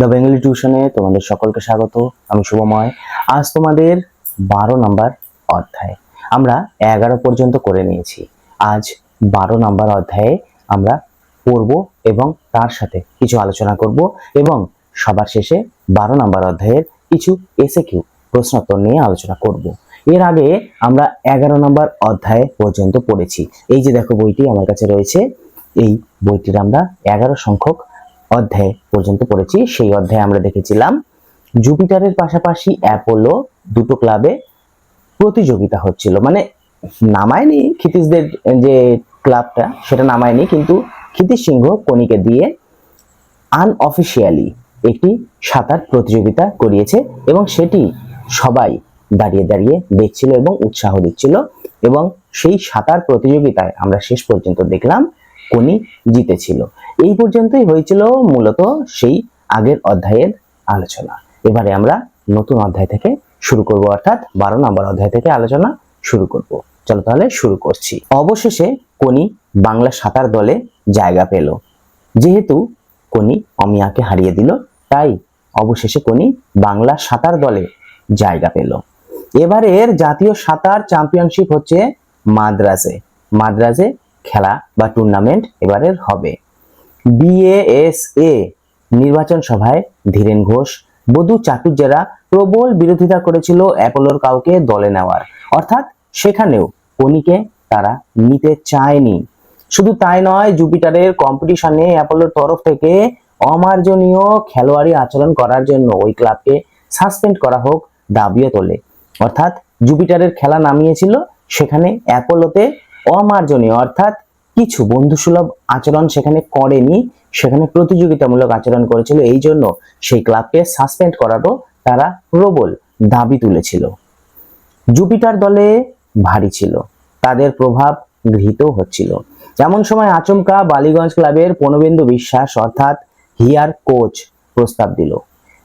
The Bengali টিউশনে তোমাদের সকলকে স্বাগত, আমি শুভময়। আজ তোমাদের বারো নাম্বার অধ্যায়। আমরা এগারো পর্যন্ত করে নিয়েছি। আজ বারো নাম্বার অধ্যায়ে আমরা পড়ব এবং তার সাথে কিছু আলোচনা করব এবং সবার শেষে বারো নাম্বার অধ্যায়ের কিছু এসে কিউ প্রশ্নোত্তর নিয়ে আলোচনা করব। এর আগে আমরা এগারো নম্বর অধ্যায় পর্যন্ত পড়েছি। এই যে দেখো বইটি আমার কাছে রয়েছে, এই বইটির আমরা এগারো সংখ্যক অধ্যায় পর্যন্ত পড়েছি, সেই অধ্যায়ে আমরা দেখেছিলাম জুপিটারের পাশাপাশি অ্যাপোলো দুটো ক্লাবে প্রতিযোগিতা হচ্ছিল। মানে নামায়নি ক্ষিতিশদের যে ক্লাবটা, সেটা নামায়নি, কিন্তু ক্ষিতিশ সিংহ কণিকে দিয়ে আনঅফিসিয়ালি একটি সাঁতার প্রতিযোগিতা করিয়েছে এবং সেটি সবাই দাঁড়িয়ে দাঁড়িয়ে দেখছিল এবং উৎসাহ দিচ্ছিল এবং সেই সাঁতার প্রতিযোগিতায় আমরা শেষ পর্যন্ত দেখলাম কোনি জিতেছিল। এই পর্যন্তই হয়েছিল মূলত সেই আগের অধ্যায়ের আলোচনা। এবারে আমরা নতুন অধ্যায় থেকে শুরু করব, অর্থাৎ বারো নম্বর অধ্যায় থেকে আলোচনা শুরু করব। চলো তাহলে শুরু করছি। অবশেষে কোনি বাংলা সাঁতার দলে জায়গা পেল। যেহেতু কোনি অমিয়াকে হারিয়ে দিল, তাই অবশেষে কোনি বাংলা সাঁতার দলে জায়গা পেল। এবারের জাতীয় সাঁতার চ্যাম্পিয়নশিপ হচ্ছে মাদ্রাজে। মাদ্রাজে খেলা বা টুর্নামেন্ট এবারের হবে। বিএএসএ নির্বাচন সভায় ধীরেন ঘোষ, বধু চাটুর্যেরা প্রবল বিরোধিতা করেছিল অ্যাপোলোর কাউকে দলে নেওয়ার। অর্থাৎ সেখানেও কনিকে তারা নিতে চায়নি। শুধু তাই নয়, জুপিটারের কম্পিটিশনে অ্যাপোলোর তরফ থেকে অমার্জনীয় খেলোয়াড়ি আচরণ করার জন্য ওই ক্লাবকে সাসপেন্ড করা হোক দাবিও তোলে। অর্থাৎ জুপিটারের খেলা নামিয়েছিল, সেখানে অ্যাপোলোতে অমার্জনীয়, অর্থাৎ কিছু বন্ধুসুলভ আচরণ সেখানে করেনি, সেখানে প্রতিযোগিতামূলক আচরণ করেছিল। এই জন্য সেই ক্লাবকে সাসপেন্ড করারও তারা প্রবল দাবি তুলেছিল। জুপিটার দলে ভারী ছিল, তাদের প্রভাব গৃহীত হচ্ছিল। এমন সময় আচমকা বালিগঞ্জ ক্লাবের পনবিন্দু বিশ্বাস অর্থাৎ হিয়ার কোচ প্রস্তাব দিল।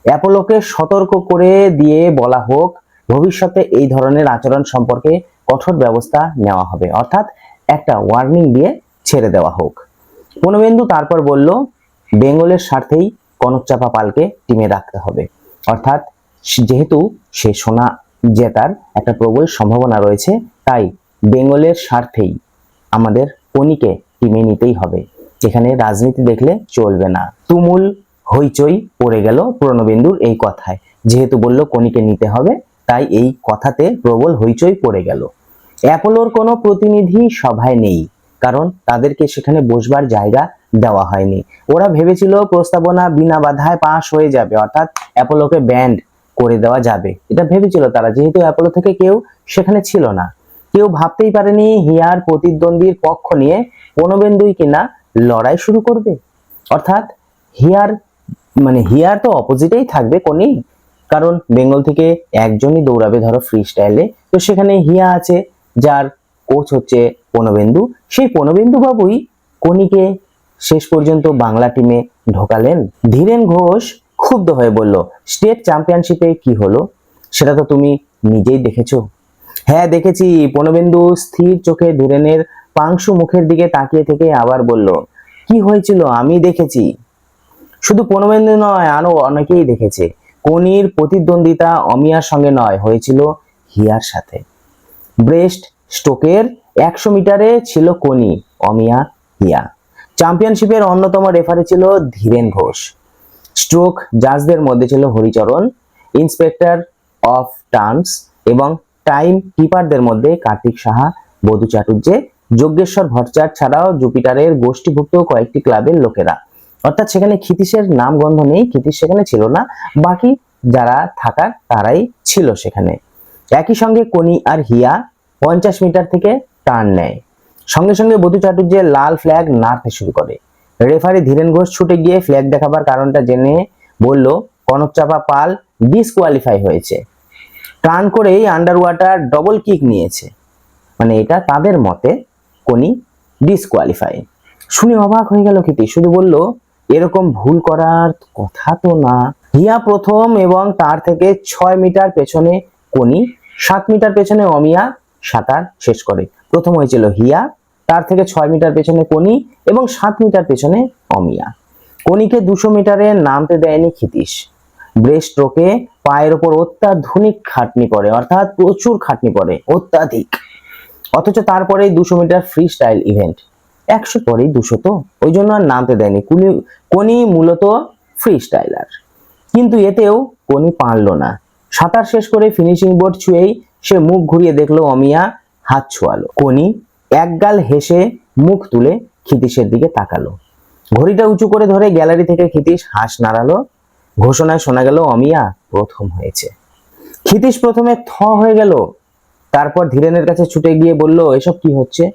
অ্যাপোলোকে সতর্ক করে দিয়ে বলা হোক, ভবিষ্যতে এই ধরনের আচরণ সম্পর্কে কঠোর ব্যবস্থা নেওয়া হবে। অর্থাৎ একটা ওয়ার্নিং দিয়ে ছেড়ে দেওয়া হোক। পূর্ণবেন্দু তারপর বলল, বেঙ্গলের স্বার্থেই কনকচাপা পালকে টিমে রাখতে হবে। অর্থাৎ যেহেতু সে সোনা জেতার একটা প্রবল সম্ভাবনা রয়েছে, তাই বেঙ্গলের স্বার্থেই আমাদের কনিকে টিমে নিতেই হবে। এখানে রাজনীতি দেখলে চলবে না। তুমুল হইচই পড়ে গেল প্রণবেন্দুর এই কথায়। যেহেতু বলল, কনিকে নিতে হবে, তাই এই কথাতে প্রবল হইচই পড়ে গেল। অ্যাপোলোর কোনো প্রতিনিধি সভায় নেই, কারণ তাদেরকে সেখানে বসবার জায়গা দেওয়া হয়নি। ওরা ভেবেছিল প্রস্তাবনা বিনা বাধায় পাশ হয়ে যাবে, অর্থাৎ অ্যাপোলোকে ব্যান্ড করে দেওয়া যাবে। এটা ভেবেছিল তারা, যেহেতু অ্যাপোলো থেকে কেউ সেখানে ছিল না। কেউ ভাবতেই পারেনি হিয়ার প্রতিদ্বন্দ্বীর পক্ষ নিয়ে পনবেন্দুই কিনা লড়াই শুরু করবে। অর্থাৎ হিয়ার মানে হিয়ার তো অপোজিটেই থাকবে কোনি, কারণ বেঙ্গল থেকে একজনই দৌড়াবে ধরো ফ্রি স্টাইলে তো সেখানে হিয়া আছে যার কোচ হচ্ছে পনবেন্দু সেই পনবেন্দু বাবুই কোনিকে শেষ পর্যন্ত বাংলা টিমে ঢোকালেন। ধীরেন ঘোষ ক্ষুব্ধ হয়ে বলল স্টেট চ্যাম্পিয়নশিপে কি হলো? সেটা তো তুমি নিজেই দেখেছ। হ্যাঁ দেখেছি। পনবেন্দু স্থির চোখে ধীরেনের পাংশু মুখের দিকে তাকিয়ে থেকে আবার বলল, কি হয়েছিল? আমি দেখেছি। শুধু পনবেন্দু নয়, আরও অনেকেই দেখেছে। কনির প্রতিদ্বন্দ্বিতা অমিয়ার সঙ্গে নয়, হয়েছিল হিয়ার সাথে। ব্রেস্ট স্ট্রোকের একশো মিটারে ছিল কনি অমিয়া হিয়া। চ্যাম্পিয়নশিপের অন্যতম রেফারি ছিল ধীরেন ঘোষ। স্ট্রোক জাজদের মধ্যে ছিল হরিচরণ, ইন্সপেক্টর অফ টার্মস এবং টাইম কিপারদের মধ্যে কার্তিক সাহা, বধু চাটুর্যে যজ্ঞেশ্বর ভট্টাচার্য ছাড়াও জুপিটারের গোষ্ঠীভুক্ত কয়েকটি ক্লাবের লোকেরা। অর্থাৎ সেখানে ক্ষিতিশের নাম গন্ধ নেই, ক্ষিতিশ সেখানে ছিল না, বাকি যারা থাকার তারাই ছিল সেখানে। একই সঙ্গে কনি আর হিয়া পঞ্চাশ মিটার থেকে টার্ন নেয়। সঙ্গে সঙ্গে বধু চাটুর্যের লাল ফ্ল্যাগ নাড়তে শুরু করে। রেফারি ধীরেন ঘোষ ছুটে গিয়ে ফ্ল্যাগ দেখাবার কারণটা জেনে বলল, কনকচাপা পাল ডিসকোয়ালিফাই হয়েছে। টার্ন করেই আন্ডার ওয়াটার ডবল কিক নিয়েছে। মানে এটা তাদের মতে কোনি ডিসকোয়ালিফাই শুনে অবাক হয়ে গেল ক্ষিতি, শুধু বলল, এরকম ভুল করার কথা তো না। হিয়া প্রথম এবং তার থেকে ছয় মিটার পেছনে কোনি। সাত মিটার পেছনে অমিয়া, সাঁতার শেষ করে। প্রথম হয়েছিল হিয়া, তার থেকে ছয় মিটার পেছনে কোনি এবং সাত মিটার পেছনে অমিয়া। কনিকে দুশো মিটারে নামতে দেয়নি ক্ষিতীশ। ব্রেস্ট স্ট্রোকে পায়ের ওপর অত্যাধুনিক খাটনি পড়ে অর্থাৎ প্রচুর খাটনি পড়ে অত্যাধিক। অথচ তারপরে দুশো মিটার ফ্রি স্টাইল ইভেন্ট। একশো পরেই দুশো তো, ওই জন্য আর নামতে দেয়নি। কোনি মূলত ফ্রি স্টাইলার কিন্তু এতেও কোনি পারল না। সাঁতার শেষ করে ফিনিশিং বোর্ড ছুঁয়েই সে মুখ ঘুরিয়ে দেখল অমিয়া হাত ছোয়ালো। কোনি একগাল হেসে মুখ তুলে ক্ষিতীশের দিকে তাকালো। ঘড়িটা উঁচু করে ধরে গ্যালারি থেকে ক্ষিতীশ হাঁস নাড়ালো। ঘোষণায় শোনা গেল, অমিয়া, প্রথম হয়েছে। ক্ষিতীশ প্রথমে থ হয়ে গেল, তারপর ধীরেনের কাছে ছুটে গিয়ে বলল, এসব কি হচ্ছে?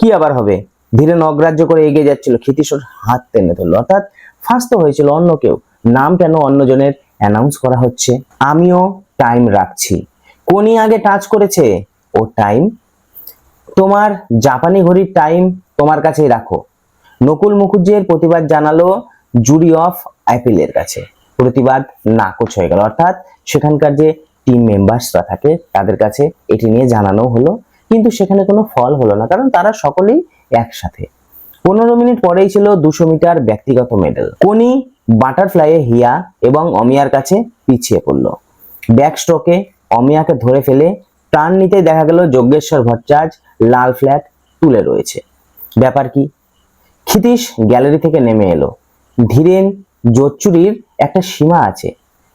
কি আবার হবে? ধীরেন অগ্রাহ্য করে এগিয়ে যাচ্ছিল। ক্ষিতীশ ওর হাত টেনে ধরলো। অর্থাৎ ফার্স্ট তো হয়েছিল অন্য কেউ। নাম কেন অন্যজনের অ্যানাউন্স করা হচ্ছে, আমিও টাইম রাখছি। কোনি আগে টাচ করেছে? ও টাইম তোমার জাপানি ঘড়ির টাইম তোমার কাছেই রাখো। নকুল মুখুজ্জের প্রতিবাদ জানালো জুরি অফ অ্যাপিলের কাছে। প্রতিবাদ নাকচ হয়ে গেল। অর্থাৎ সেখানকার যে টিম মেম্বার্সরা থাকে, তাদের কাছে এটি নিয়ে জানানো হলো। কিন্তু সেখানে কোনো ফল হলো না, কারণ তারা সকলেই একসাথে। পনেরো মিনিট পরেই ছিল দুশো মিটার ব্যক্তিগত মেডেল কোনি বাটারফ্লাইয়ে হিয়া এবং অমিয়ার কাছে পিছিয়ে পড়ল। ব্যাক স্ট্রোকে অমিয়াকে ধরে ফেলে টার্ন নিতে দেখা গেল যজ্ঞেশ্বর ভট্টাচার্য লাল ফ্ল্যাগ তুলে রয়েছে। ব্যাপার কি? ক্ষিতীশ গ্যালারি থেকে নেমে এলো। ধীরেন জোচ্চুরির একটা সীমা আছে।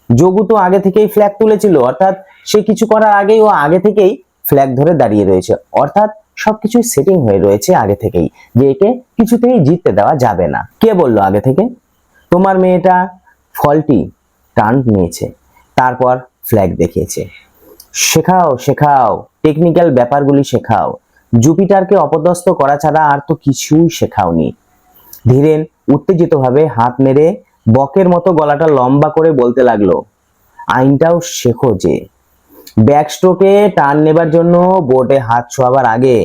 যোগু তো আগে থেকেই ফ্ল্যাগ তুলেছিল, অর্থাৎ সে কিছু করার আগেই ও আগে থেকেই ফ্ল্যাগ ধরে দাঁড়িয়ে রয়েছে। অর্থাৎ সবকিছু সেটিং হয়ে রয়েছে আগে থেকেই, যে একে কিছুতেই জিততে দেওয়া যাবে না। কে বলল আগে থেকে? তোমার মেয়েটা ফলটি টার্ন নিয়েছে, তারপর ফ্ল্যাগ দেখিয়েছে। শেখাও শেখাও টেকনিক্যাল ব্যাপারগুলি শেখাও। জুপিটারকে অপদস্থ করা ছাড়া আর তো কিছুই শেখাওনি। ধীরেন উত্তেজিতভাবে হাত মেরে বকের মতো গলাটা লম্বা করে বলতে লাগল, আইনটাও শেখো যে। ব্যাক স্ট্রোকে টার্ন নেবার জন্য বোর্ডে হাত ছোঁয়াবার আগে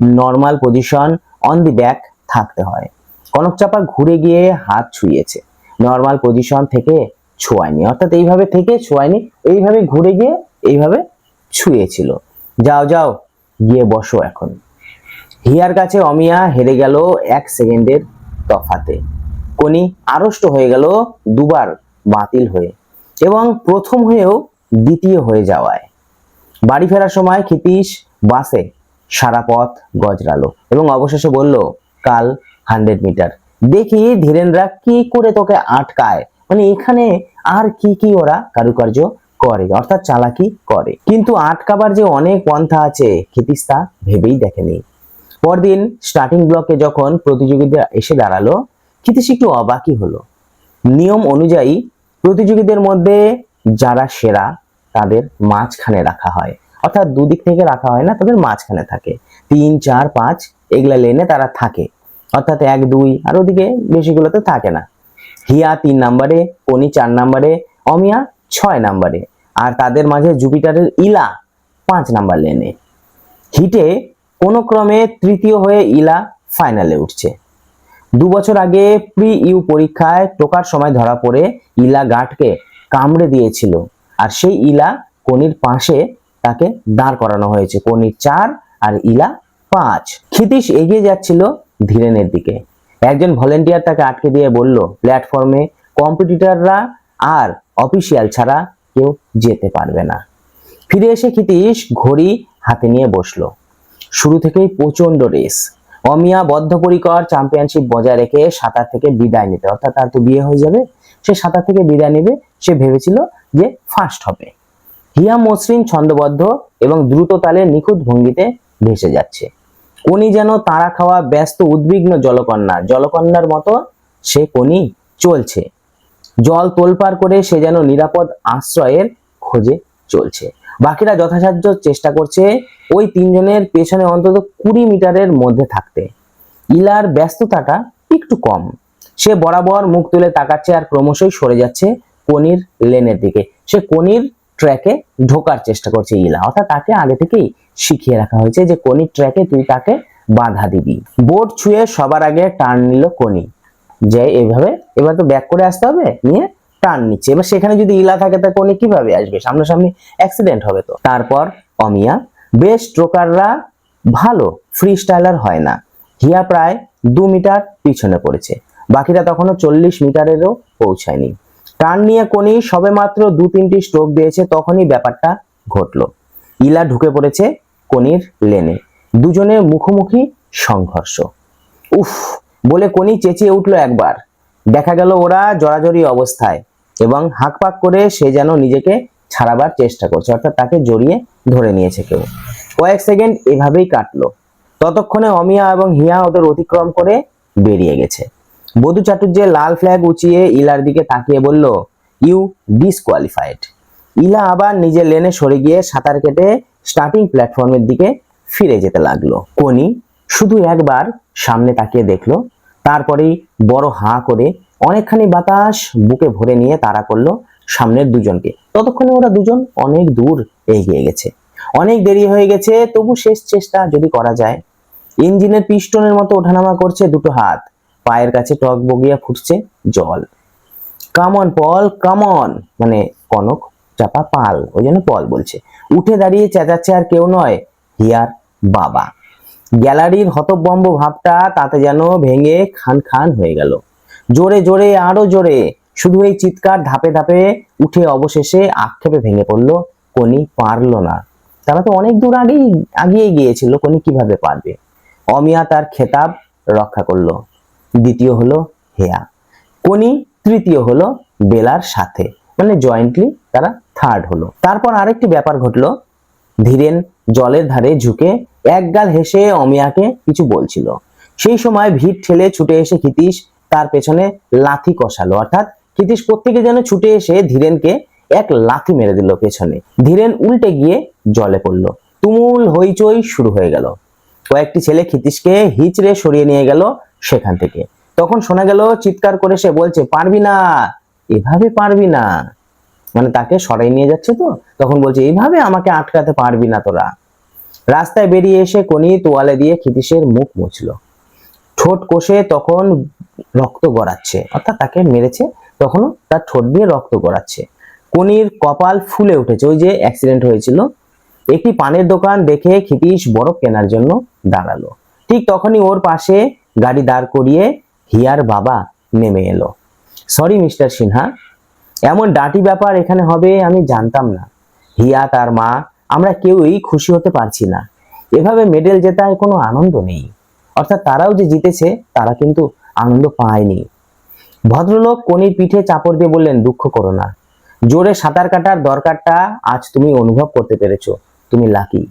normal position on the back থাকতে হয়। কনক চাপা ঘুরে গিয়ে হাত ছুঁয়েছে। নর্মাল পজিশন থেকে ছোঁয়ায়নি। অর্থাৎ এইভাবে থেকে ছোঁয়ায়নি, এইভাবে ঘুরে গিয়ে এইভাবে ছুঁয়েছিল। যাও যাও, গিয়ে বসো এখন। হিয়ার কাছে অমিয়া হেরে গেল এক সেকেন্ডের তফাতে। কোনি আড়ষ্ট হয়ে গেল দুবার বাতিল হয়ে এবং প্রথম হয়েও দ্বিতীয় হয়ে যাওয়ায়। বাড়ি ফেরার সময় ক্ষিতীশ বাসে সারা পথ গজরালো এবং অবশেষে বলল, কাল হান্ড্রেড মিটার। দেখি ধীরেনরা কি করে তোকে আটকায়। মানে এখানে আর কি কি ওরা কারুকার্য করে, অর্থাৎ চালাকি করে। কিন্তু আটকাবার যে অনেক পন্থা আছে ক্ষিতীশ তা ভেবেই দেখেনি। পরদিন স্টার্টিং ব্লকে যখন প্রতিযোগীদের এসে দাঁড়াল, ক্ষিতীশ একটু অবাকই হলো। নিয়ম অনুযায়ী প্রতিযোগীদের মধ্যে যারা সেরা, তাদের মাঝখানে রাখা হয়। অর্থাৎ দুদিক থেকে রাখা হয় না, তাদের মাঝখানে থাকে। তিন, চার, পাঁচ, এগুলা লেনে তারা থাকে। অর্থাৎ এক, দুই, আর ওদিকে বেশিগুলোতে থাকে না। হিয়া তিন নাম্বারে কনি চার নাম্বারে, অমিয়া ছয় নাম্বারে। আর তাদের মাঝে জুপিটারের ইলা পাঁচ নাম্বার লেনে। হিটে কোনো ক্রমে তৃতীয় হয়ে ইলা ফাইনালে উঠছে। দু বছর আগে প্রি ইউ পরীক্ষায় টোকার সময় ধরা পড়ে ইলা গাঠকে কামড়ে দিয়েছিল। আর সেই ইলা কনির পাশে তাকে দাঁড় করানো হয়েছে। কনির চার আর ইলা পাঁচ। ক্ষিতীশ এগিয়ে যাচ্ছিল ধীরেনের দিকে। একজন ভলেন্টিয়ার তাকে আটকে দিয়ে বলল, প্ল্যাটফর্মে কম্পিটিটররা আর অফিসিয়াল ছাড়া কেউ যেতে পারবে না। ফিরে এসে ক্ষিতীশ ঘড়ি হাতে নিয়ে বসল। শুরু থেকেই প্রচণ্ড রেস। অমিয়া বদ্ধপরিকর চ্যাম্পিয়নশিপ বজায় রেখে সাঁতার থেকে বিদায় নিতে, অর্থাৎ তার তো বিয়ে হয়ে যাবে, সে সাঁতার থেকে বিদায় নেবে, সে ভেবেছিল যে ফার্স্ট হবে। হিয়া মসৃণ ছন্দবদ্ধ এবং দ্রুত তালে নিখুঁত ভঙ্গিতে ভেসে যাচ্ছে। কোনি যেন তারা খাওয়া ব্যস্ত উদ্বিগ্ন জলকন্যা। জলকন্যার মতো সে কোনি চলছে। জল তোলপার করে সে যেন নিরাপদ আশ্রয়ের খোঁজে চলছে। বাকিরা যথাসাধ্য চেষ্টা করছে ওই তিনজনের পেছনে অন্তত কুড়ি মিটারের মধ্যে থাকতে। ইলার ব্যস্ততাটা একটু কম। সে বরাবর মুখ তুলে তাকাচ্ছে আর ক্রমশই সরে যাচ্ছে কনির লেনের দিকে। সে কনির ট্র্যাকে ঢোকার চেষ্টা করছে ইলা। অর্থাৎ তাকে আগে থেকেই শিখিয়ে রাখা হয়েছে যে কনির ট্র্যাকে তুই তাকে বাধা দিবি। বোর্ড ছুঁয়ে সবার আগে টার্ন নিল কনি যে এইভাবে এবার তো ব্যাক করে আসতে হবে, নিয়ে টার্ন নিচ্ছে। এবার সেখানে যদি ইলা থাকে, তা কোনি কীভাবে আসবে? সামনাসামনি অ্যাক্সিডেন্ট হবে তো। তারপর অমিয়া বেস্ট স্ট্রোকাররা ভালো ফ্রি স্টাইলার হয় না। হিয়া প্রায় দু মিটার পিছনে পড়েছে। বাকিরা তখনও চল্লিশ মিটারেরও পৌঁছায়নি। টার্ন নিয়ে কোনি সবেমাত্র দু তিনটি স্ট্রোক দিয়েছে, তখনই ব্যাপারটা ঘটলো। ইলা ঢুকে পড়েছে কোনির লেনে। দুজনের মুখোমুখি সংঘর্ষ। উফ, বলে কোনি চেঁচিয়ে উঠল একবার। দেখা গেল ওরা জড়াজড়ি অবস্থায় এবং হাঁকপাক করে সে যেন নিজেকে ছাড়াবার চেষ্টা করছে, অর্থাৎ তাকে জড়িয়ে ধরে নিয়েছে কেউ। কয়েক সেকেন্ড এভাবেই কাটলো। ততক্ষণে অমিয়া এবং হিয়া ওদের অতিক্রম করে বেরিয়ে গেছে। বধূ চাটুর্যে লাল ফ্ল্যাগ উঁচিয়ে ইলার দিকে তাকিয়ে বলল ইউ ডিসকোয়ালিফাইড ইলা আবার নিজের লেনে সরে গিয়ে সাঁতার কেটে স্টার্টিং প্ল্যাটফর্মের দিকে ফিরে যেতে লাগল। কোনি শুধু একবার সামনে তাকিয়ে দেখল, তারপরেই বড় হাঁ করে অনেকখানি বাতাস বুকে ভরে নিয়ে তাড়া করল সামনের দুজনকে। ততক্ষণে ওরা দুজন অনেক দূর এগিয়ে গেছে। অনেক দেরি হয়ে গেছে, তবু শেষ চেষ্টা যদি করা যায়। ইঞ্জিনের পিস্টনের মতো ওঠানামা করছে দুটো হাত। পায়ের কাছে টক বগিয়া ফুটছে জল। কামন পল কামন মানে কনক চাপা পাল, ওই জন্য পল বলছে। উঠে দাঁড়িয়ে চেঁচাচ্ছে আর কেউ নয় হিয়ার বাবা। গ্যালারির হতবম্ব ভাবটা তাতে যেন ভেঙে খান খান হয়ে গেল। জোরে জোরে, আরও জোরে, শুধু এই চিৎকার ধাপে ধাপে উঠে অবশেষে আক্ষেপে ভেঙে পড়ল, কোনি পারল না। তারা তো অনেক দূর আগেই, আগিয়ে গিয়েছিল, কোনি কীভাবে পারবে? অমিয়া তার খেতাব রক্ষা করল। দ্বিতীয় হলো হেয়া। কোনি তৃতীয় হলো বেলার সাথে। মানে জয়েন্টলি তারা থার্ড হলো। তারপর আরেকটি ব্যাপার ঘটলো। ধীরেন জলের ধারে ঝুঁকে একগাল হেসে অমিয়াকে কিছু বলছিল। সেই সময় ভিড় ঠেলে ছুটে এসে ক্ষিতীশ তার পেছনে লাথি কষালো। অর্থাৎ ক্ষিতীশ প্রত্যেকে যেন ছুটে এসে ধীরেনকে এক লাথি মেরে দিল পেছনে। ধীরেন উল্টে গিয়ে জলে পড়ল। তুমুল হইচই শুরু হয়ে গেল। কয়েকটি ছেলে ক্ষিতীশকে হিচড়ে সরিয়ে নিয়ে গেল সেখান থেকে। তখন শোনা গেল, চিৎকার করে সে বলছে, পারবি না, এভাবে পারবি না। মানে তাকে সরাই নিয়ে যাচ্ছে তো, তখন বলছে, এইভাবে আমাকে আটকাতে পারবি না তোরা। রাস্তায় বেরিয়ে এসে কোনি তোয়ালে দিয়ে ক্ষিতীশের মুখ মুছলো। ঠোঁট কষে তখন রক্ত গড়াচ্ছে, অর্থাৎ তাকে মেরেছে, তখনও তার ঠোঁট দিয়ে রক্ত গড়াচ্ছে। কোনির কপাল ফুলে উঠেছে, ওই যে অ্যাক্সিডেন্ট হয়েছিল। একটি পানের দোকান দেখে ক্ষিতীশ বরফ কেনার জন্য দাঁড়াল। ঠিক তখনই ওর পাশে গাড়ি দাঁড় করিয়ে হিয়ার বাবা নেমে এলো। সরি মিস্টার সিনহা এমন ডাটি ব্যাপার এখানে হবে আমি জানতাম না। হিয়া তার মা, আমরা কেউই খুশি হতে পারছি না। এভাবে মেডেল জেতায় কোনো আনন্দ নেই। অর্থাৎ তারাও যে জিতেছে, তারা কিন্তু আনন্দ পায়নি। ভদ্রলোক কনির পিঠে চাপড় দিয়ে বললেন, দুঃখ করো না। জোরে সাঁতার কাটার দরকারটা আজ তুমি অনুভব করতে পেরেছ। তুমি লাকি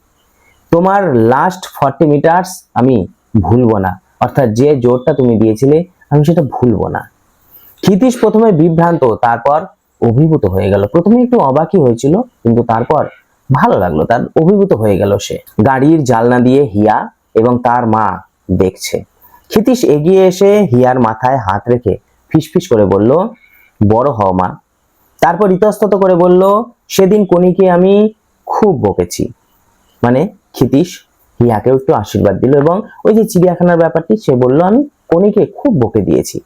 তোমার লাস্ট ফর্টি মিটার্স আমি ভুলবো না। অর্থাৎ যে জোরটা তুমি দিয়েছিলে, আমি সেটা ভুলবো না। ক্ষিতীশ প্রথমে বিভ্রান্ত, তারপর অভিভূত হয়ে গেল। প্রথমে একটু অবাকই হয়েছিল, কিন্তু তারপর ভালো লাগল। তার অভিভূত হয়ে গেল সে। গাড়ির জালনা দিয়ে হিয়া এবং তার মা দেখছে। ক্ষিতীশ এগিয়ে এসে হিয়ার মাথায় হাত রেখে ফিসফিস করে বলল, বড় হও মা। তারপর ইতস্তত করে বলল, সেদিন কনিকে আমি খুব বকেছি। মানে ক্ষিতীশ হিয়াকেও একটু আশীর্বাদ দিল এবং ওই যে চিড়িয়াখানার ব্যাপারটি, সে বলল, আমি কনিকে খুব বকে দিয়েছি।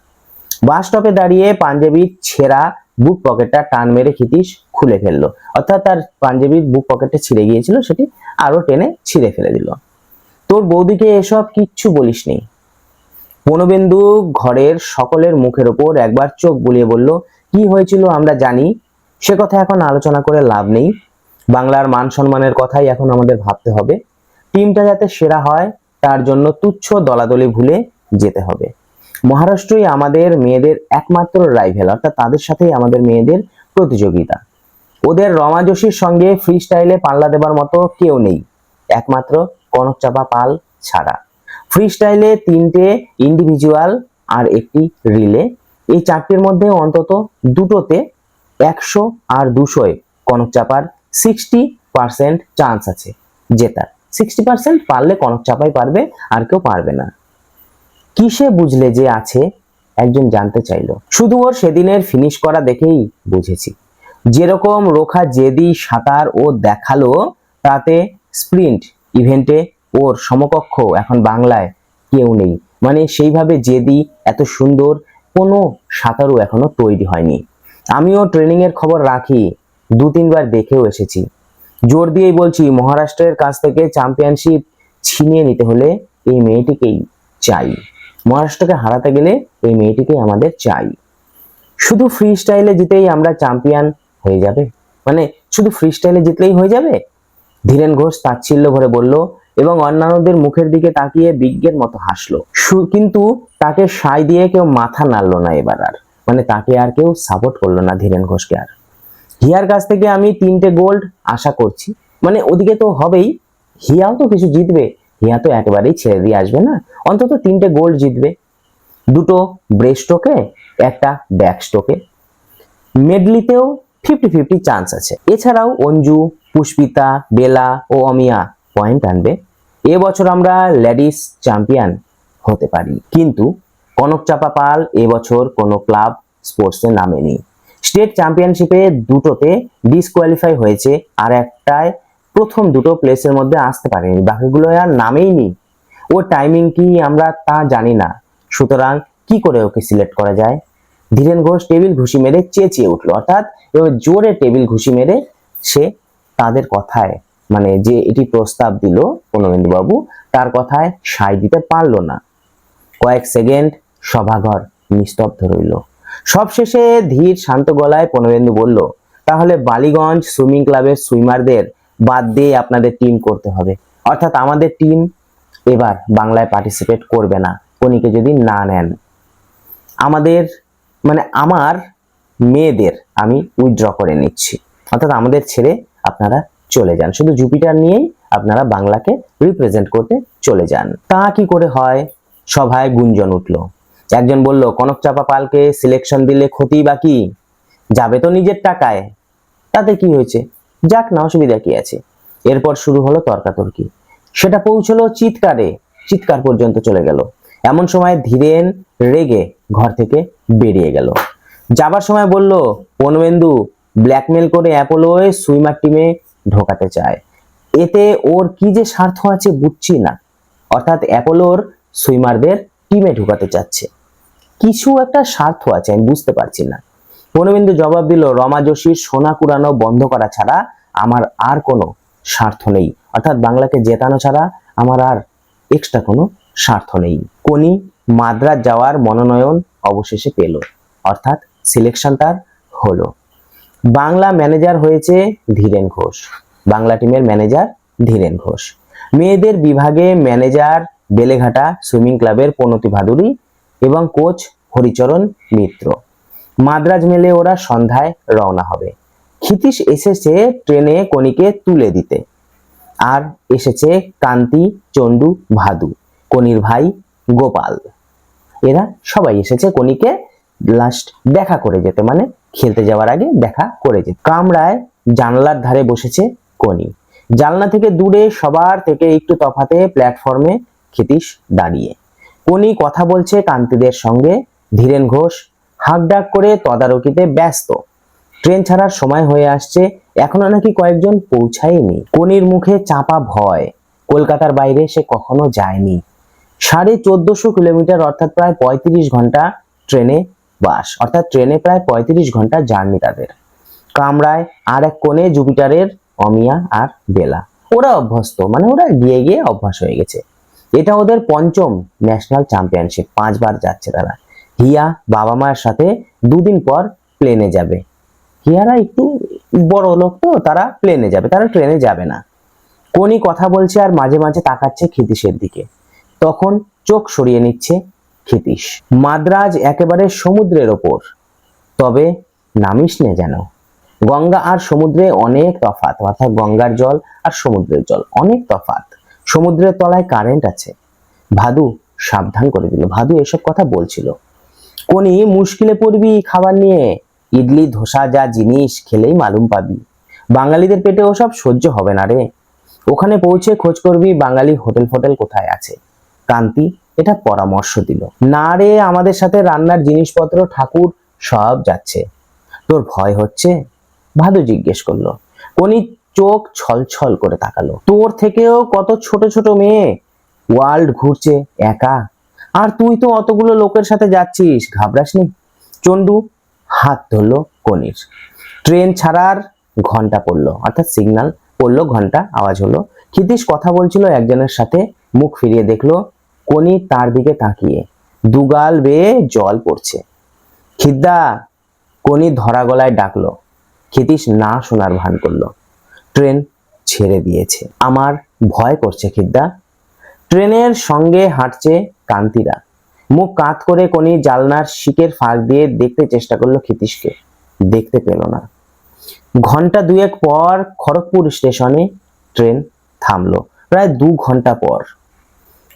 বাস স্টপে দাঁড়িয়ে পাঞ্জাবির ছেঁড়া বুক পকেটটা টান মেরে ক্ষিতীশ খুলে ফেলল। অর্থাৎ তার পাঞ্জাবির বুক পকেটে ছিঁড়ে গিয়েছিল, সেটি আরও টেনে ছিঁড়ে ফেলে দিল। তোর বৌদিকে এসব কিচ্ছু বলিসনি বনবেন্দু ঘরের সকলের মুখের ওপর একবার চোখ বুলিয়ে বলল, কি হয়েছিল আমরা জানি। সে কথা এখন আলোচনা করে লাভ নেই। বাংলার মান সম্মানের কথাই এখন আমাদের ভাবতে হবে। টিমটা যাতে সেরা হয়, তার জন্য তুচ্ছ দলাদলি ভুলে যেতে হবে। মহারাষ্ট্রই আমাদের মেয়েদের একমাত্র রাইভেল অর্থাৎ তাদের সাথেই আমাদের মেয়েদের প্রতিযোগিতা। ওদের রমাজসির সঙ্গে ফ্রি স্টাইলে পাল্লা দেবার মতো কেউ নেই, একমাত্র কনক চাপা পাল ছাড়া। ফ্রি স্টাইলে তিনটে ইন্ডিভিজুয়াল আর একটি রিলে এই চারটির মধ্যে অন্তত দুটোতে একশো আর দুশোয় কনক চাপার সিক্সটি পার্সেন্ট চান্স আছে জেতার। সিক্সটি পার্সেন্ট পারলে কনক চাপাই পারবে, আর কেউ পারবে না। কিসে বুঝলে যে আছে, একজন জানতে চাইলো। শুধু ওর সেদিনের ফিনিশ করা দেখেই বুঝেছি। যেরকম রোখা জেদি, সাঁতার ও দেখাল, তাতে স্প্রিন্ট ইভেন্টে ওর সমকক্ষ এখন বাংলায় কেউ নেই। মানে সেইভাবে জেদি, এত সুন্দর, কোনো সাঁতারও এখনও তৈরি হয়নি। আমিও ট্রেনিংয়ের খবর রাখি, দু তিনবার দেখেও এসেছি। জোর দিয়েই বলছি, মহারাষ্ট্রের কাছ থেকে চ্যাম্পিয়নশিপ ছিনিয়ে নিতে হলে এই মেয়েটিকেই চাই। মহারাষ্ট্রকে হারাতে গেলে এই মেয়েটিকে আমাদের চাই। শুধু ফ্রি স্টাইলে জিতেই আমরা চ্যাম্পিয়ন হয়ে যাবে? মানে শুধু ফ্রি স্টাইলে জিতলেই হয়ে যাবে? ধীরেন ঘোষ তাচ্ছিল্য ভরে বলল, এবং অন্যান্যদের মুখের দিকে তাকিয়ে বিজ্ঞের মতো হাসলো। কিন্তু তাকে সাই দিয়ে কেউ মাথা নাড়লো না এবার আর। মানে তাকে আর কেউ সাপোর্ট করল না ধীরেন ঘোষকে আর। হিয়ার কাছ থেকে আমি তিনটে গোল্ড আশা করছি। মানে ওদিকে তো হবেই। হিয়াও তো কিছু জিতবে। হিয়া তো একেবারেই ছেড়ে দিয়ে আসবে না। অন্তত তিনটে গোল্ড জিতবে। দুটো ব্রেস্ট্রোকে একটা ব্যাক স্ট্রোকে মেডলিতেও ফিফটি ফিফটি চান্স আছে। এছাড়াও অঞ্জু, পুষ্পিতা, বেলা ও অমিয়া পয়েন্ট আনবে। এবছর আমরা লেডিস চ্যাম্পিয়ন হতে পারি। কিন্তু কনক চাপা পাল এবছর কোনো ক্লাব স্পোর্টসে নামেনি। স্টেট চ্যাম্পিয়নশিপে দুটোতে ডিসকোয়ালিফাই হয়েছে। আর একটায় প্রথম দুটো প্লেসের মধ্যে আসতে পারেনি। বাকিগুলো আর নামেই নি ওর টাইমিং কি আমরা তা জানি না। সুতরাং কি করে ওকে সিলেক্ট করা যায়? ধীরেন ঘোষ টেবিল ঘুষি মেরে চেঁচিয়ে উঠল। অর্থাৎ জোরে টেবিল ঘুষি মেরে সে তাদের কথায় মানে যে এটি প্রস্তাব দিল বাবু তার কথায় সাই দিতে পারল না। কয়েক সেকেন্ড সভাঘর নিস্তব্ধ রইল। সবশেষে ধীর শান্ত গলায় পূর্ণবেন্দু বলল, তাহলে বালিগঞ্জ সুইমিং ক্লাবের সুইমারদের বাদ দিয়ে আপনাদের টিম করতে হবে। অর্থাৎ আমাদের টিম এবার বাংলায় পার্টিসিপেট করবে না, কনিকে যদি না নেন। আমাদের মানে আমার মেয়েদের আমি উইথড্র করে নিচ্ছি। অর্থাৎ আমাদের ছেড়ে আপনারা চলে যান। শুধু জুপিটার নিয়েই আপনারা বাংলাকে রিপ্রেজেন্ট করতে চলে যান। তা কি করে হয়? সভায় গুঞ্জন উঠল। একজন বলল কনক চাপা পালকে সিলেকশন দিলে ক্ষতি বা কি? যাবে তো নিজের টাকায়। তাতে কি হয়েছে? যাক না, অসুবিধা কি আছে? এরপর শুরু হলো তর্কাতর্কি। সেটা পৌঁছলো চিৎকারে, চিৎকার পর্যন্ত চলে গেল। এমন সময় ধীরেন রেগে ঘর থেকে বেরিয়ে গেল। যাবার সময় বলল পনবেন্দু ব্ল্যাকমেল করে অ্যাপোলোয় সুইমার টিমে ঢোকাতে চায়। এতে ওর কি যে স্বার্থ আছে বুঝছি না। অর্থাৎ অ্যাপোলোর সুইমারদের টিমে ঢোকাতে চাচ্ছে। কিছু একটা স্বার্থ আছে, আমি বুঝতে পারছি না। পনবিন্দু জবাব দিল, রমা যোশীর সোনা কুড়ানো বন্ধ করা ছাড়া আমার আর কোনো স্বার্থ নেই। অর্থাৎ বাংলাকে জেতানো ছাড়া আমার আর এক্সট্রা কোনো স্বার্থ নেই। কোনি মাদ্রাজ যাওয়ার মনোনয়ন অবশেষে পেল। অর্থাৎ সিলেকশন তার হলো। বাংলা ম্যানেজার হয়েছে ধীরেন ঘোষ। বাংলা টিমের ম্যানেজার ধীরেন ঘোষ। মেয়েদের বিভাগে ম্যানেজার বেলেঘাটা সুইমিং ক্লাবের পনতি ভাদুরী এবং কোচ হরিচরণ মিত্র। মাদ্রাজ মেলে ওরা সন্ধ্যায় রওনা হবে। ক্ষিতীশ এসেছে ট্রেনে কণিকে তুলে দিতে। আর এসেছে কান্তি চন্ডু ভাদু কনির ভাই গোপাল। এরা সবাই এসেছে কনিকে লাস্ট দেখা করে যেতে মানে খেলতে যাওয়ার আগে দেখা করে যেতে। কামরায় জানলার ধারে বসেছে কনি জানলা থেকে দূরে সবার থেকে একটু তফাতে প্ল্যাটফর্মে ক্ষিতীশ দাঁড়িয়ে। কনি কথা বলছে কান্তিদের সঙ্গে। ধীরেন ঘোষ হাঁক ডাক করে তদারকিতে ব্যস্ত। ট্রেন ছাড়ার সময় হয়ে আসছে, এখনও নাকি কয়েকজন পৌঁছায়নি। কনির মুখে চাপা ভয়। কলকাতার বাইরে সে কখনো যায়নি। সাড়ে চোদ্দশো কিলোমিটার অর্থাৎ প্রায় পঁয়ত্রিশ ঘণ্টা ট্রেনে বাস, অর্থাৎ ট্রেনে প্রায় পঁয়ত্রিশ ঘণ্টা জার্নি তাদের। কামরায় আর এক কোণে জুপিটারের অমিয়া আর বেলা। ওরা অভ্যস্ত মানে ওরা গিয়ে গিয়ে অভ্যাস হয়ে গেছে। এটা ওদের পঞ্চম ন্যাশনাল চ্যাম্পিয়নশিপ, পাঁচবার যাচ্ছে তারা। হিয়া বাবা মায়ের সাথে দুদিন পর প্লেনে যাবে। হিয়ারা একটু বড় লোক তো, তারা প্লেনে যাবে, তারা ট্রেনে যাবে না। কোনি কথা বলছে আর মাঝে মাঝে তাকাচ্ছে ক্ষিতীশের দিকে। তখন চোখ সরিয়ে নিচ্ছে ক্ষিতীশ। মাদ্রাজ একেবারে সমুদ্রের ওপর। তবে নামিস নে যেন। গঙ্গা আর সমুদ্রে অনেক তফাৎ, অর্থাৎ গঙ্গার জল আর সমুদ্রের জল, অনেক তফাৎ। সমুদ্রের তলায় কারেন্ট আছে। ভাদু সাবধান করে দিল। ভাদু এসব কথা বলছিল। কোনি মুশকিলে পড়বি খাবার নিয়ে? ইডলি, ধোসা, যা জিনিস খেলেই মালুম পাবি। বাঙালিদের পেটে ওসব সহ্য হবে না রে। ওখানে পৌঁছে খোঁজ করবি বাঙালি হোটেল ফোটেল কোথায় আছে। কান্তি এটা পরামর্শ দিল। না রে, আমাদের সাথে রান্নার জিনিসপত্র, ঠাকুর, সব যাচ্ছে। তোর ভয় হচ্ছে? ভাদু জিজ্ঞেস করল। কোনি চোখ ছলছল করে তাকালো। তোর থেকেও কত ছোট ছোট মেয়ে। ওয়ার্ল্ড ঘুরছে একা। আর তুই তো অতগুলো লোকের সাথে যাচ্ছিস, ঘাবড়াসনি। চন্ডু হাত ধরলো কনির। ট্রেন ছাড়ার ঘণ্টা পড়ল, অর্থাৎ সিগন্যাল পড়ল, ঘণ্টা আওয়াজ হলো। ক্ষিতীশ কথা বলছিল, একজনের সাথে মুখ ফিরিয়ে দেখল, কনি তার দিকে তাকিয়ে। দুগাল বেয়ে জল পড়ছে। খিদ্দা, কোনি ধরা গলায় ডাকলো। ক্ষিতীশ না শোনার ভান করল। ট্রেন ছেড়ে দিয়েছে। আমার ভয় করছে, খিদ্দা। ট্রেনের সঙ্গে হাঁটছে কান্তিরা মুখ কাত করে কোনি জালনার শিকের ফাঁক দিয়ে দেখতে চেষ্টা করল ক্ষিতীশকে। দেখতে পেল না। ঘণ্টা দুয়েক পর খড়গপুর স্টেশনে ট্রেন থামলো। প্রায় দু ঘণ্টা পর।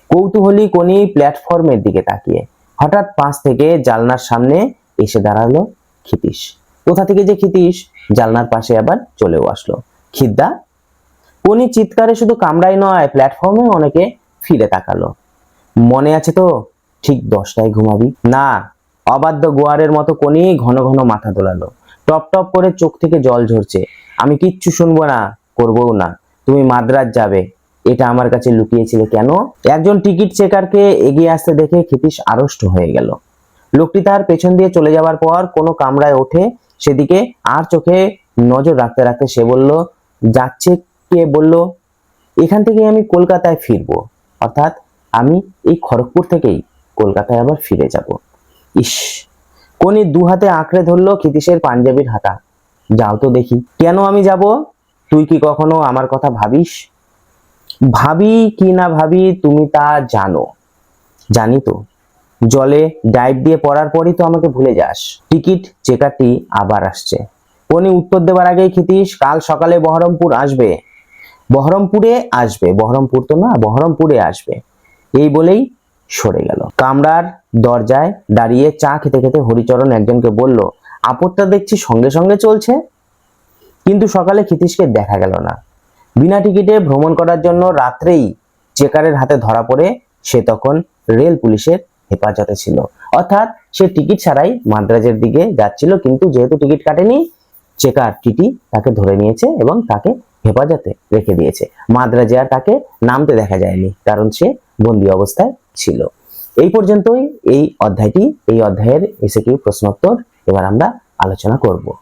কৌতূহলী কোনি প্ল্যাটফর্মের দিকে তাকিয়ে। হঠাৎ পাশ থেকে জালনার সামনে এসে দাঁড়াল ক্ষিতীশ। কোথা থেকে যে ক্ষিতীশ? জালনার পাশে আবার চলেও আসলো। খিদ্দা? কোনি চিৎকারে শুধু কামড়াই নয় প্ল্যাটফর্মে অনেকে ফিরে তাকালো। মনে আছে তো? ঠিক দশটায় ঘুমাবি। না, অবাধ্য গোয়ারের মতো কোনি ঘন ঘন মাথা দোলালো। টপ টপ করে চোখ থেকে জল ঝরছে। আমি কিচ্ছু শুনব না, করবও না। তুমি মাদ্রাজ যাবে। এটা আমার কাছে লুকিয়েছিলে কেন? একজন টিকিট চেকারকে এগিয়ে আসতে দেখে ক্ষিতীশ আড়ষ্ট হয়ে গেল। লোকটি তার পেছন দিয়ে চলে যাওয়ার পর কোনো কামরায় ওঠে। সেদিকে আর চোখে নজর রাখতে রাখতে সে বলল, যাচ্ছে? কে বলল, এখান থেকে আমি কলকাতায় ফিরবো। অর্থাৎ আমি এই খড়গপুর থেকেই কলকাতায় আবার ফিরে যাব। ইস কোনি দু হাতে আঁকড়ে ধরলো ক্ষিতীশের পাঞ্জাবির হাতা। যাও তো দেখি, কেন আমি যাব? তুই কি কখনো আমার কথা ভাবিস? ভাবি কি না ভাবি তুমি তা জানো। জানি তো, জলে ডাইভ দিয়ে পড়ার পরই তো আমাকে ভুলে যাস। টিকিট, চেকারটি আবার আসছে। কোনি উত্তর দেবার আগেই ক্ষিতীশ, কাল সকালে বহরমপুর আসবে। বহরমপুরে আসবে, বহরমপুর তো না, বহরমপুরে আসবে। এই বলেই সরে গেল। কামরার দরজায় দাঁড়িয়ে চা খেতে খেতে হরিচরণ একজনকে বলল, আপদটা দেখছি সঙ্গে সঙ্গে চলছে? কিন্তু সকালে ক্ষিতীশকে দেখা গেল না। বিনা টিকিটে ভ্রমণ করার জন্য রাত্রেই চেকারের হাতে ধরা পড়ে সে তখন রেল পুলিশের হেফাজতে ছিল। অর্থাৎ সে টিকিট ছাড়াই মাদ্রাজের দিকে যাচ্ছিল, কিন্তু যেহেতু টিকিট কাটেনি, চেকার টিটি তাকে ধরে নিয়েছে এবং তাকে হেফাজতে রেখে দিয়েছে। মাদ্রাজে আর তাকে নামতে দেখা যায়নি, কারণ সে বন্দি অবস্থায় ছিল। এই পর্যন্তই এই অধ্যায়টি, এই অধ্যায়ের এসে কি প্রশ্নোত্তর। এবার আমরা আলোচনা করব।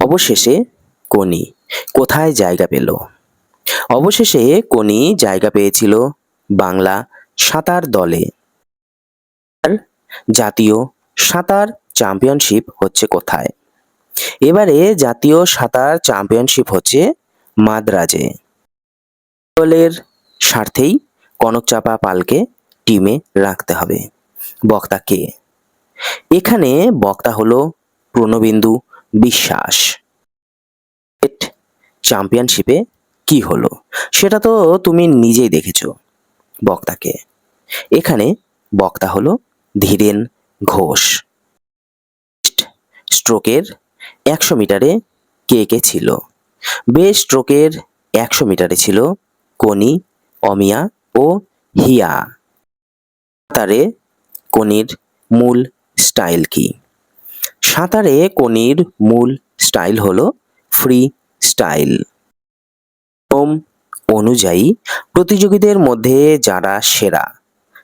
অবশেষে কোনি কোথায় জায়গা পেল? অবশেষে কোনি জায়গা পেয়েছিল বাংলা সাঁতার দলে। জাতীয় সাঁতার চ্যাম্পিয়নশিপ হচ্ছে কোথায়? এবারে জাতীয় সাঁতার চ্যাম্পিয়নশিপ হচ্ছে মাদ্রাজে। দলের স্বার্থেই কনকচাপা পালকে টিমে রাখতে হবে। বক্তা কে? এখানে বক্তা হলো প্রণবিন্দু বিশ্বাস। চ্যাম্পিয়নশিপে কি হলো? সেটা তো তুমি নিজেই দেখেছ বক্তাকে এখানে বক্তা হলো ধীরেন ঘোষ। স্ট্রোকের একশো মিটারে কে কে ছিল? বেস্ট স্ট্রোকের একশো মিটারে ছিল কনি, অমিয়া ও হিয়া। সাঁতারে কনির মূল স্টাইল কি? সাঁতারে কনির মূল স্টাইল হলো ফ্রি স্টাইল। নিয়ম অনুযায়ী প্রতিযোগীদের মধ্যে যারা সেরা,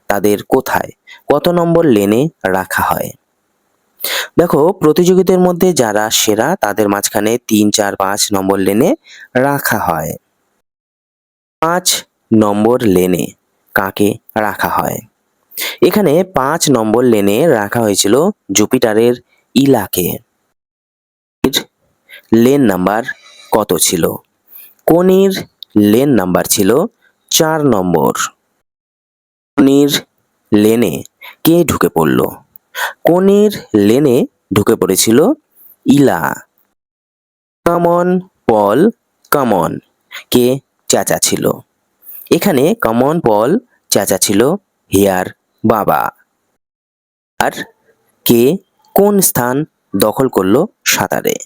তাদের কোথায় কত নম্বর লেনে রাখা হয়? দেখো, প্রতিযোগীদের মধ্যে যারা সেরা, তাদের মাঝখানে তিন, চার, পাঁচ নম্বর লেনে রাখা হয়। পাঁচ নম্বর লেনে কাকে রাখা হয়? এখানে পাঁচ নম্বর লেনে রাখা হয়েছিল জুপিটারের ইলাকে। লেন নাম্বার কত ছিল? কোনির লেন নাম্বার ছিল চার নম্বর। কোনির লেনে কে ঢুকে পড়ল? কোনির লেনে ঢুকে পড়েছিল ইলা। কামন, পল, কামন কে চাচা ছিল? এখানে কমন পল চাচা ছিল হিয়ার বাবা। আর কে কোন স্থান দখল করল সাঁতারে?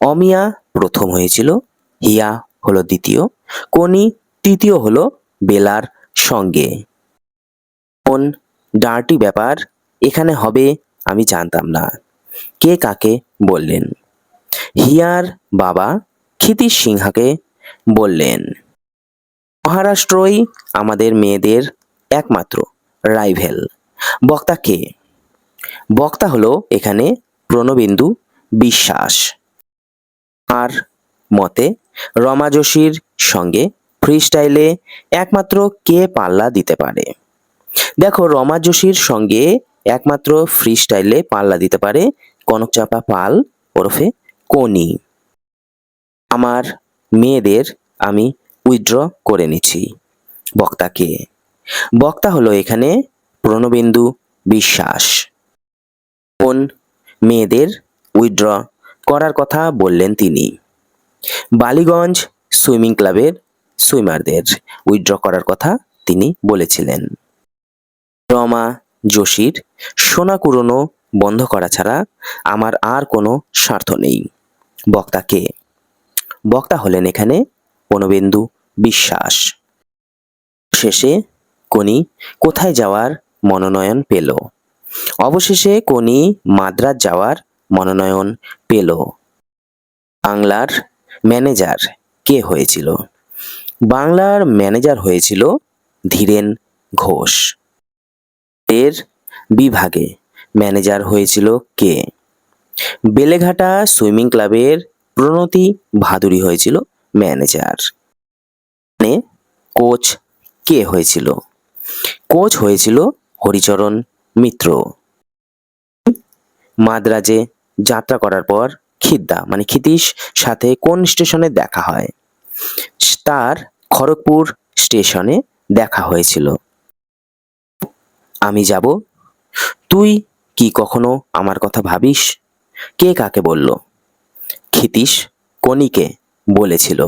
অমিয়া প্রথম হয়েছিল, হিয়া হলো দ্বিতীয়, কোনি তৃতীয় হলো বেলার সঙ্গে। কোন ডার্টি ব্যাপার এখানে হবে আমি জানতাম না। কে কাকে বললেন? হিয়ার বাবা ক্ষিতিশ সিংহাকে বললেন। মহারাষ্ট্রই আমাদের মেয়েদের একমাত্র রাইভেল বক্তা কে? বক্তা হলো এখানে প্রণবেন্দু বিশ্বাস। আর মতে রমা যোশীর সঙ্গে ফ্রি স্টাইলে একমাত্র কে পাল্লা দিতে পারে? দেখো, রমা যোশীর সঙ্গে একমাত্র ফ্রি স্টাইলে পাল্লা দিতে পারে কনকচাপা পাল ওরফে কোনি। আমার মেয়েদের আমি উইথড্র করে নিচ্ছি। বক্তাকে। বক্তা হলো এখানে প্রণবেন্দু বিশ্বাস। কোন মেয়েদের উইথড্র করার কথা বললেন তিনি। বালিগঞ্জ সুইমিং ক্লাবের সুইমারদের উইথড্র করার কথা তিনি বলেছিলেন। রমা যোশীর সোনা কুড়োনো বন্ধ করা ছাড়া আমার আর কোনো স্বার্থ নেই। বক্তাকে। বক্তা হলেন এখানে বনবেন্দু বিশ্বাস। শেষে কোনি কোথায় যাওয়ার মনোনয়ন পেল? অবশেষে কোনি মাদ্রাজ যাওয়ার মনোনয়ন পেল। বাংলার ম্যানেজার কে হয়েছিল? বাংলার ম্যানেজার হয়েছিল ধীরেন ঘোষ। এর বিভাগে ম্যানেজার হয়েছিল কে? বেলেঘাটা সুইমিং ক্লাবের প্রণতি ভাদুরী হয়েছিল ম্যানেজার। কোচ কে হয়েছিল? কোচ হয়েছিল হরিচরণ মিত্র। মাদ্রাজে যাত্রা করার পর খিদ্দা মানে ক্ষিতীশ সাথে কোন স্টেশনে দেখা হয়? তার খড়গপুর স্টেশনে দেখা হয়েছিল। আমি যাব। তুই কি কখনো আমার কথা ভাবিস? কে কাকে বলল? ক্ষিতীশ কনিকে বলেছিল?